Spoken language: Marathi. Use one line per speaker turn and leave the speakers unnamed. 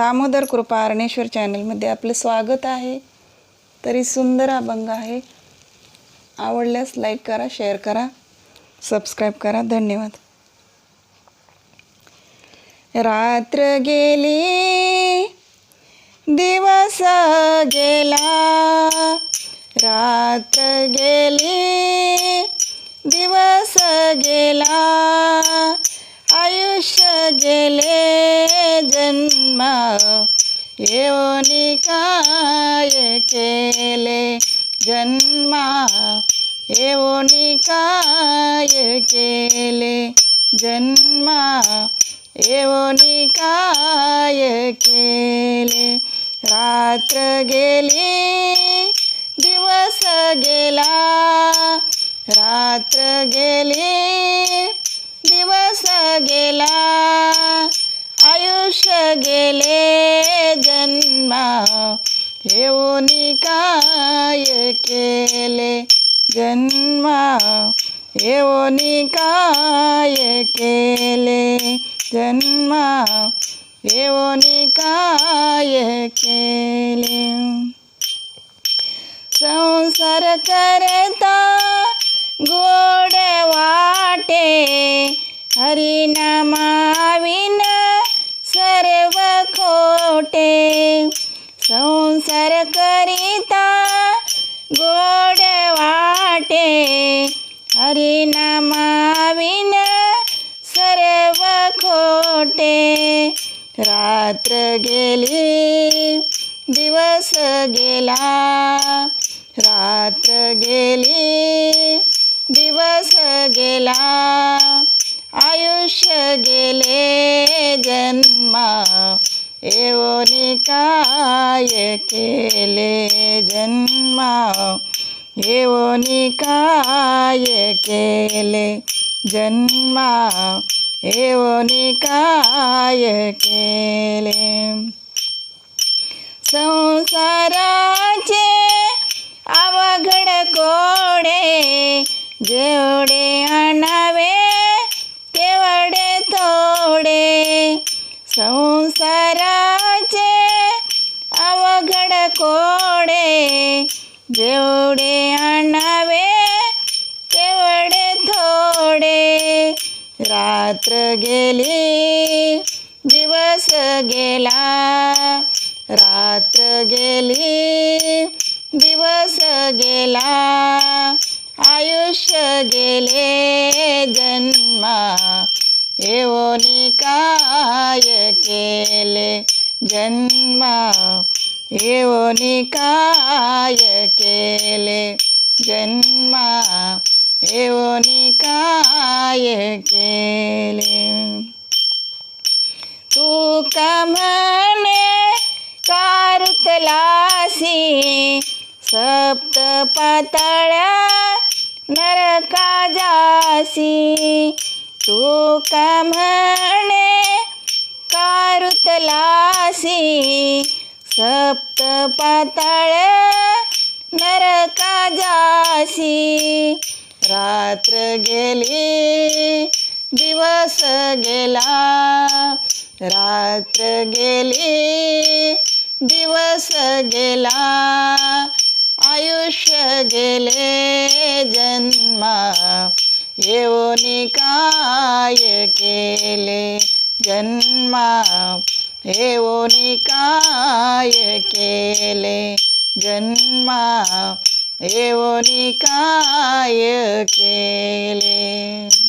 दामोदर कृपा अरणेश्वर चॅनलमध्ये आपलं स्वागत आहे. तरी सुंदर अभंग आहे. आवडल्यास लाईक करा शेअर करा सबस्क्राईब करा. धन्यवाद. रात्र गेली दिवस गेला. रात्र गेली दिवस गेला. आयुष्य गेले. जन्म येऊनी काय केले जन्मा येऊनी काय केले जन्मा येऊनी काय केले. रात्र गेली दिवस गेला रात्र गेली येऊनी काय केले जन्मा येऊनी काय केले जन्मा येऊनी काय केले। संसार करता गोड वाटे हरिनामाविन सर्व खोटे। संसार करिता गोड वाटे. हरिनामाविन सर्व खोटे. रात्र गेली दिवस गेला. रात्र गेली दिवस गेला. आयुष्य गेले जन्मा येऊनी काय केले जन्मा येऊनी काय केले जन्मा येऊनी काय केले संसाराचे अवघड कोडे जेवढे आणावे संसाराचे अवघड कोडे जेवढे आणावे तेवढे थोडे. रात्र गेली दिवस गेला. रात्र गेली दिवस गेला. आयुष्य गेले जन्मा येऊनी काय केले जन्मा? येऊनी काय केले जन्मा? येऊनी काय केले? तू का म्हणे कारुतलासी? सप्त पाताळ्या नरका जासी तू म्हणे कारुतलासी सप्त पाताळ्या नरका जासी. रात्र गेली दिवस गेला रात्र गेली दिवस गेला आयुष्य गेले जन्मा. येऊनी काय केले जन्मा? येऊनी काय केले जन्मा? येऊनी काय केले?